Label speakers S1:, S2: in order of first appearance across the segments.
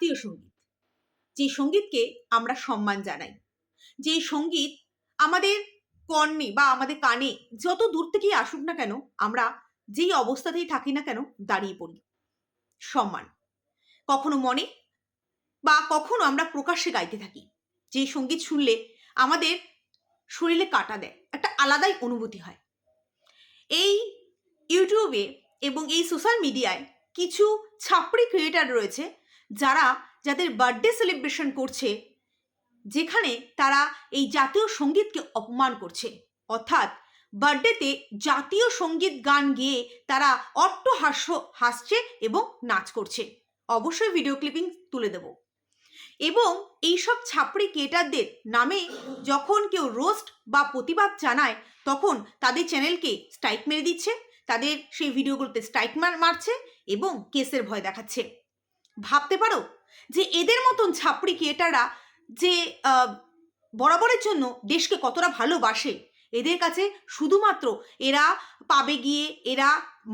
S1: জাতীয় সংগীত, যে সঙ্গীতকে আমরা সম্মান জানাই, যে সংগীত আমাদের কর্ণে বা আমাদের কানে যত দূর থেকেই আসুক না কেন, আমরা যেই অবস্থাতেই থাকি না কেন, দাঁড়িয়ে পড়ি। সম্মান, কখনো মনে বা কখনো আমরা প্রকাশ্যে গাইতে থাকি। যে সংগীত শুনলে আমাদের শরীরে কাটা দেয়, একটা আলাদাই অনুভূতি হয়। এই ইউটিউবে এবং এই সোশ্যাল মিডিয়ায় কিছু ছাপড়ি ক্রিয়েটার রয়েছে যারা যাদের বার্থডে সেলিব্রেশন করছে, যেখানে তারা এই জাতীয় সঙ্গীতকে অপমান করছে। অর্থাৎ বার্থডেতে জাতীয় সংগীত গান গেয়ে তারা অট্ট হাস্য হাসছে এবং নাচ করছে। অবশ্যই ভিডিও ক্লিপিং তুলে দেব। এবং এইসব ছাপড়ি ক্রিয়েটারদের নামে যখন কেউ রোস্ট বা প্রতিবাদ জানায়, তখন তাদের চ্যানেলকে স্ট্রাইক মেরে দিচ্ছে, তাদের সেই ভিডিওগুলোতে স্ট্রাইক মার, মারছে এবং কেসের ভয় দেখাচ্ছে। ভাবতে পারো যে এদের মতন ছাপড়ি ক্রিয়েটাররা যে বরাবরের জন্য দেশকে কতটা ভালোবাসে, এদের কাছে শুধুমাত্র এরা পাবে গিয়ে, এরা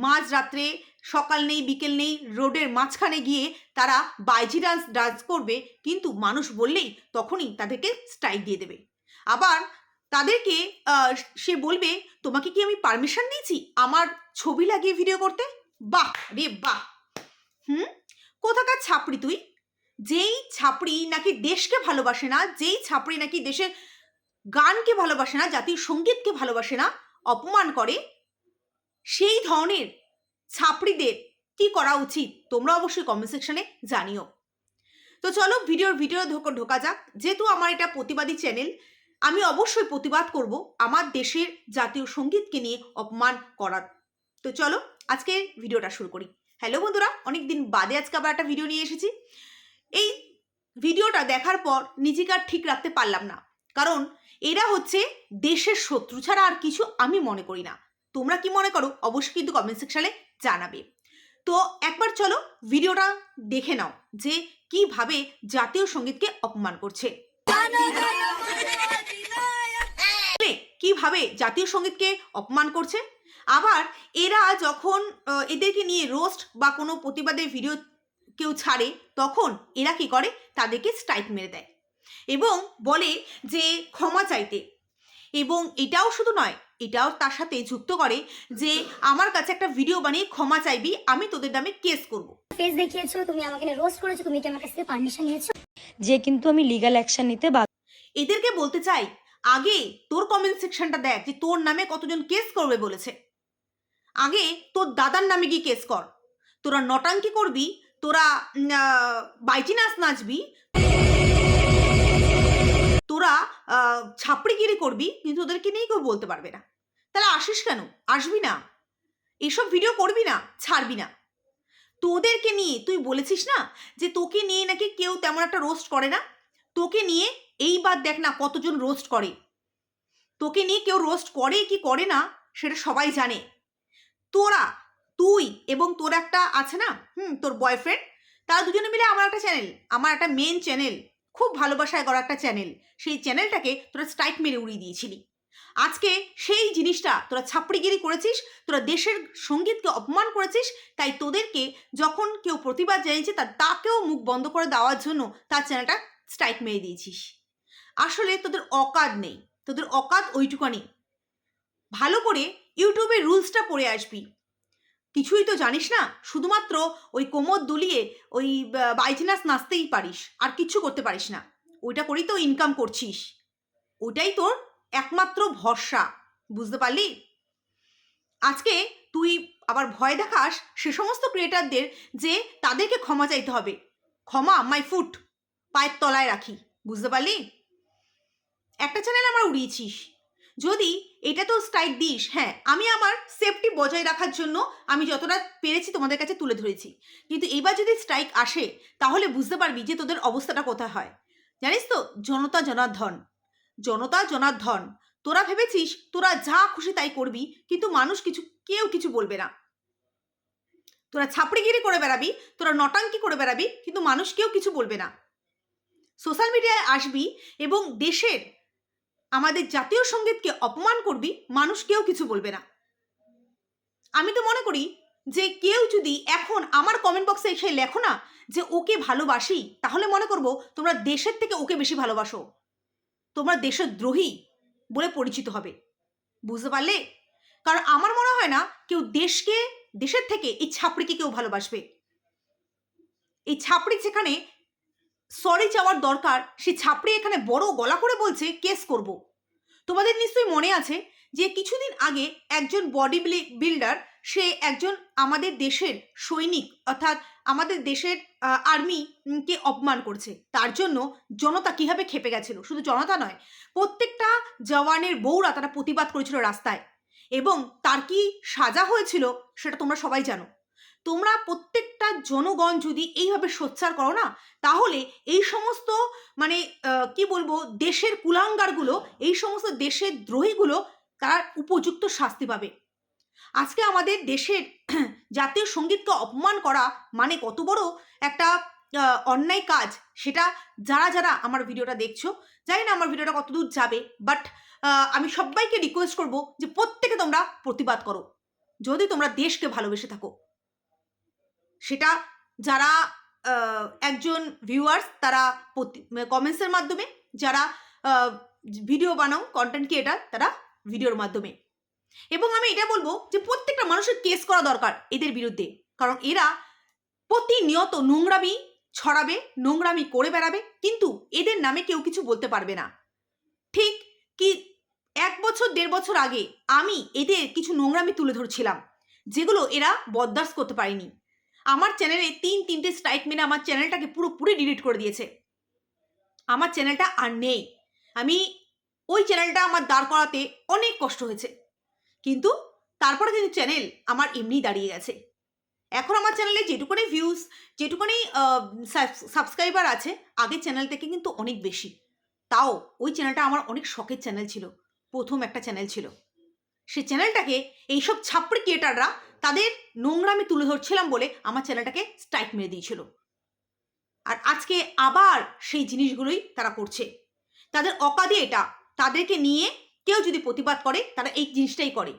S1: মাঝ রাত্রে সকাল নেই, বিকেল নেই, রোডের মাঝখানে গিয়ে তারা বাইজি ডান্স ডান্স করবে, কিন্তু মানুষ বললেই তখনই তাদেরকে স্ট্রাইক দিয়ে দেবে। আবার তাদেরকে সে বলবে, তোমাকে কি আমি পারমিশন দিয়েছি আমার ছবি লাগিয়ে ভিডিও করতে? বাহ রে বাহ। হুম? কোথাকার ছাপড়ি তুই? যেই ছাপড়ি নাকি দেশকে ভালোবাসে না, যেই ছাপড়ি নাকি দেশের গানকে ভালোবাসে না, জাতীয় সঙ্গীতকে ভালোবাসে না, অপমান করে, সেই ধরনের ছাপড়িদের কি করা উচিত? তোমরা অবশ্যই কমেন্ট সেকশনে জানিও। তো চলো ভিডিওর ভিডিও ঢোকা যাক। যেহেতু আমার এটা প্রতিবাদী চ্যানেল আমি অবশ্যই প্রতিবাদ করব আমার দেশের জাতীয় সঙ্গীতকে নিয়ে অপমান করার। তো চলো আজকে ভিডিওটা শুরু করি। হ্যালো বন্ধুরা, অনেকদিন বাদে আজকে আবার একটা ভিডিও নিয়ে এসেছি। এই ভিডিওটা দেখার পর নিজেকে আর ঠিক রাখতে পারলাম না। কারণ এরা হচ্ছে দেশের শত্রু ছাড়া আর কিছু আমি মনে করি না। তোমরা কি মনে করো? অবশ্যই কিন্তু কমেন্ট সেকশনে জানাবে। তো একবার চলো ভিডিওটা দেখে নাও যে কীভাবে জাতীয় সঙ্গীতকে অপমান করছে। কীভাবে জাতীয় সঙ্গীতকে অপমান করছে? আবার এরা যখন এদেরকে নিয়ে রোস্ট বা কোনো প্রতিবাদের ভিডিও কেউ ছাড়ে তখন এরা কি করে? তাদেরকে স্ট্রাইক মেরে দেয়। এবং বলে যে ক্ষমা চাইতে। এবং এটাও শুধু নয় এটাও তার সাথে যুক্ত করে যে আমার কাছে একটা ভিডিও বানিয়ে ক্ষমা চাইবি আমি তোদের নামে কেস করব।
S2: ফেস দেখিয়েছো তুমি আমাকে রোস্ট করেছ তুমি কি আমার কাছ থেকে পারমিশন নিয়েছো?
S3: যে কিন্তু আমি লিগ্যাল অ্যাকশন নিতে বাধ্য।
S1: এদেরকে বলতে চাই আগে তোর কমেন্ট সেকশনটা দেখ যে তোর নামে কতজন কেস করবে বলেছে। আগে তোর দাদার নামে গিয়ে কেস কর। তোরা নটাঙ্কি করবি, তোরা বাইটি নাচ নাচবি। তোরা ছাপড়িগিরি করবি, কিন্তু ওদেরকে নিয়ে কেউ বলতে পারবে না। তাহলে আসিস কেন? আসবি না। এসব ভিডিও করবি না, ছাড়বি না। তোদেরকে নিয়ে, তুই বলেছিস না যে তোকে নিয়ে নাকি কেউ তেমন একটা রোস্ট করে না? তোকে নিয়ে এইবার দেখ না কতজন রোস্ট করে। তোকে নিয়ে কেউ রোস্ট করে কি করে না, সেটা সবাই জানে। তোরা, তুই এবং তোর একটা আছে না? হুম, তোর বয়ফ্রেন্ড তারা দুজনে মিলে আমার একটা চ্যানেল আমার একটা মেন চ্যানেল খুব ভালোবাসায় করা একটা চ্যানেল সেই চ্যানেলটাকে তোরা স্ট্রাইক মেরে উড়িয়ে দিয়েছিলি। আজকে সেই জিনিসটা তোরা ছাপড়িগিরি করেছিস, তোরা দেশের সঙ্গীতকে অপমান করেছিস, তাই তোদেরকে যখন কেউ প্রতিবাদ জানিয়েছে, তা, তাকেও মুখ বন্ধ করে দেওয়ার জন্য তার চ্যানেলটা স্ট্রাইক মেরে দিয়েছিস। আসলে তোদের অকাদ নেই, তোদের অকাদ ওইটুকানি। ভালো করে ইউটিউবের রুলসটা পড়ে আসবি। কিছুই তো জানিস না, শুধুমাত্র ওই কোমর দুলিয়ে ওই বাইজিনাস নাচতেই পারিস, আর কিচ্ছু করতে পারিস না। ওইটা করেই তো ইনকাম করছিস। ওটাই তোর একমাত্র ভরসা, বুঝতে পারলি? আজকে তুই আবার ভয় দেখাস সে সমস্ত ক্রিয়েটারদের যে তাদেরকে ক্ষমা চাইতে হবে। ক্ষমা মাই ফুট পায়ের তলায় রাখি, বুঝতে পারলি? একটা চ্যানেল আমার উড়িয়েছিস। যদি এটা তো স্ট্রাইক দিস হ্যাঁ আমি আমার সেফটি বজায় রাখার জন্য আমি যতটা পেরেছি তোমাদের কাছে তুলে ধরেছি। কিন্তু এবার যদি স্ট্রাইক আসে, তাহলে বুঝতে পারবি যে তোদের অবস্থাটা কোথায় হয়। জানিস তো, জনতা জনার্ধন জনতা জনার্ধন তোরা ভেবেছিস, তোরা যা খুশি তাই করবি, কিন্তু মানুষ কিছু, কেউ কিছু বলবে না। তোরা ছাপড়িগিরি করে বেড়াবি, তোরা নটাঙ্কি করে বেড়াবি, কিন্তু মানুষ কেউ কিছু বলবে না। সোশ্যাল মিডিয়ায় আসবি এবং দেশের আমাদের জাতীয় সঙ্গীতকে অপমান করবি, মানুষ কেউ কিছু বলবে না। আমি তো মনে করি যে কেউ যদি এখন আমার কমেন্ট বক্সে এসে লেখো না যে ওকে ভালোবাসি, তাহলে মনে করব তোমরা দেশের থেকে ওকে বেশি ভালোবাসো। তোমরা দেশের দ্রোহী বলে পরিচিত হবে। বুঝতে পারলে? কারণ আমার মনে হয় না কেউ দেশকে, দেশের থেকে এই ছাপড়িকে কেউ ভালোবাসবে। এই ছাপড়ি যেখানে সরি চাওয়ার দরকার, সে ছাপড়ি এখানে বড় গলা করে বলছে, কেস করব। তোমাদের নিশ্চয়ই মনে আছে যে কিছুদিন আগে একজন বডি বিল্ডার সে একজন আমাদের দেশের সৈনিক, অর্থাৎ আমাদের দেশের আর্মিকে অপমান করছে। তার জন্য জনতা কীভাবে খেপে গেছিল? শুধু জনতা নয়, প্রত্যেকটা জওয়ানের বউরা তারা প্রতিবাদ করেছিল রাস্তায়। এবং তার কি সাজা হয়েছিল, সেটা তোমরা সবাই জানো। তোমরা প্রত্যেকটা জনগণ যদি এইভাবে সোচ্চার করো না, তাহলে এই সমস্ত মানে কি বলব, দেশের কুলাঙ্গারগুলো, এই সমস্ত দেশের দ্রোহীগুলো তারা উপযুক্ত শাস্তি পাবে। আজকে আমাদের দেশের জাতীয় সঙ্গীতকে অপমান করা মানে কত বড় একটা অন্যায় কাজ, সেটা যারা যারা আমার ভিডিওটা দেখছ, জানি না আমার ভিডিওটা কতদূর যাবে বাট আমি সবাইকে রিকোয়েস্ট করব যে প্রত্যেকে তোমরা প্রতিবাদ করো। যদি তোমরা দেশকে ভালোবেসে থাকো। সেটা যারা একজন ভিউয়ার্স তারা কমেন্টসের মাধ্যমে যারা ভিডিও বানাও কন্টেন্ট ক্রিয়েটার তারা ভিডিওর মাধ্যমে। এবং আমি এটা বলব যে প্রত্যেকটা মানুষের কেস করা দরকার এদের বিরুদ্ধে। কারণ এরা প্রতিনিয়ত নোংরামি ছড়াবে, নোংরামি করে বেড়াবে, কিন্তু এদের নামে কেউ কিছু বলতে পারবে না। ঠিক কি এক বছর, দেড় বছর আগে আমি এদের কিছু নোংরামি তুলে ধরছিলাম, যেগুলো এরা বরদাস্ত করতে পারেনি। আমার চ্যানেলে তিন, তিনটে স্ট্রাইক মেনে আমার চ্যানেলটাকে পুরোপুরি ডিলিট করে দিয়েছে। আমার চ্যানেলটা আর নেই। আমি ওই চ্যানেলটা আমার দাঁড় করাতে অনেক কষ্ট হয়েছে। কিন্তু তারপরে কিন্তু চ্যানেল আমার এমনি দাঁড়িয়ে গেছে এখন আমার চ্যানেলে যেটুকুনি ভিউজ যেটুকুনি সাবস্ক্রাইবার আছে, আগের চ্যানেল থেকে কিন্তু অনেক বেশি। তাও ওই চ্যানেলটা আমার অনেক শখের চ্যানেল ছিল। প্রথম একটা চ্যানেল ছিল। সে চ্যানেলটাকে এইসব ছাপড়ি ক্রিয়েটাররা তাদের নোংরামি তুলে ধরছিলাম বলে আমার চ্যানেলটাকে স্ট্রাইক মেরে দিয়েছিল। আর আজকে আবার সেই জিনিসগুলোই তারা করছে। তাদের অকাদে এটা, তাদেরকে নিয়ে কেউ যদি প্রতিবাদ করে, তারা এই জিনিসটাই করে।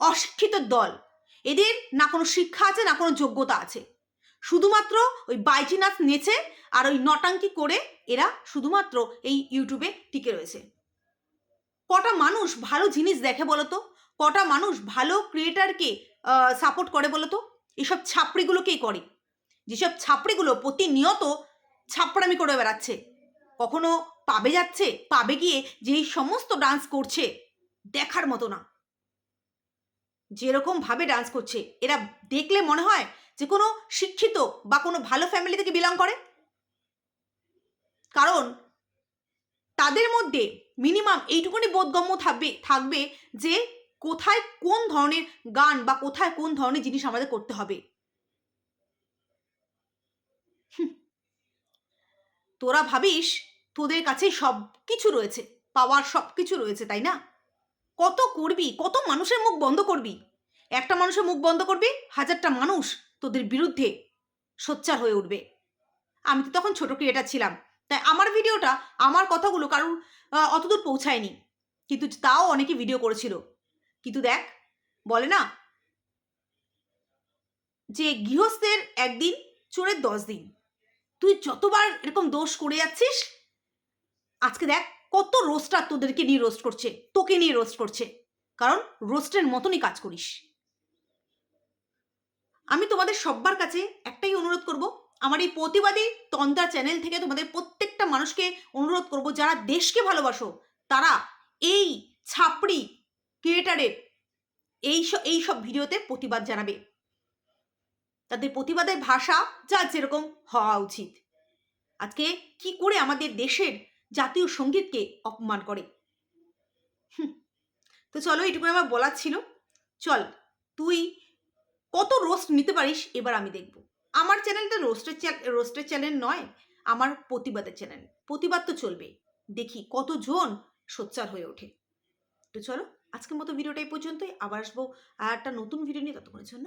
S1: অশিক্ষিত দল, এদের না কোনো শিক্ষা আছে, না কোনো যোগ্যতা আছে। শুধুমাত্র ওই বাইজি নাচ আর ওই নটাঙ্কি করে এরা শুধুমাত্র এই ইউটিউবে টিকে রয়েছে। কটা মানুষ ভালো জিনিস দেখে বলো তো? কটা মানুষ ভালো ক্রিয়েটারকে সাপোর্ট করে বলো তো? এসব ছাপড়িগুলোকেই করে? যেসব ছাপড়িগুলো প্রতিনিয়ত ছাপড়ামি করে বেড়াচ্ছে। কখনো পাবে যাচ্ছে পাবে গিয়ে যেই সমস্ত ডান্স করছে, দেখার মতো না। যেরকম ভাবে ডান্স করছে, এরা দেখলে মনে হয় যে কোনো শিক্ষিত বা কোনো ভালো ফ্যামিলি থেকে বিলং করে। কারণ তাদের মধ্যে মিনিমাম এইটুকুনি বোধগম্য থাকবে থাকবে যে কোথায় কোন ধরনের গান বা কোথায় কোন ধরনের জিনিস আমাদের করতে হবে। তোরা ভাবিস তোদের কাছে সব কিছু রয়েছে পাওয়ার সব কিছু রয়েছে তাই না? কত করবি কত মানুষের মুখ বন্ধ করবি? একটা মানুষের মুখ বন্ধ করবি হাজারটা মানুষ তোদের বিরুদ্ধে সোচ্চার হয়ে উঠবে। আমি তো তখন ছোট ক্রিয়েটার ছিলাম তাই আমার ভিডিওটা আমার কথাগুলো আহ, অতদূর পৌঁছায়নি। কিন্তু তাও অনেকে ভিডিও করেছিল। কিন্তু দেখ, বলে না যে গৃহস্থের একদিন চোরের দশ দিন। তুই যতবার এরকম দোষ করে যাচ্ছিস, আজকে দেখ কত রোস্টার তোদেরকে নিয়ে রোস্ট করছে, তোকে নিয়ে রোস্ট করছে। কারণ রোস্টের মতনই কাজ করিস। আমি তোমাদের সব্বার কাছে একটাই অনুরোধ করব, আমার এই প্রতিবাদী তন্ত্রা চ্যানেল থেকে তোমাদের প্রত্যেকটা মানুষকে অনুরোধ করব, যারা দেশকে ভালোবাসো, তারা এই ছাপড়ি ক্রিয়েটারের এই স- এই সব ভিডিওতে প্রতিবাদ জানাবে। তাদের প্রতিবাদের ভাষা যা যেরকম হওয়া উচিত। আজকে কি করে আমাদের দেশের জাতীয় সঙ্গীতকে অপমান করে? তো চলো এটুকু আমার বলার ছিল। চল, তুই কত রোস্ট নিতে পারিস এবার আমি দেখব। আমার চ্যানেলটা রোস্টের রোস্টের চ্যানেল নয়, আমার প্রতিবাদের চ্যানেল প্রতিবাদ তো চলবে দেখি কতজন সোচ্চার হয়ে ওঠে। তো চলো আজকের মতো ভিডিওটাই পর্যন্তই। আবার আসব আর একটা নতুন ভিডিও নিয়ে। ততক্ষণের জন্য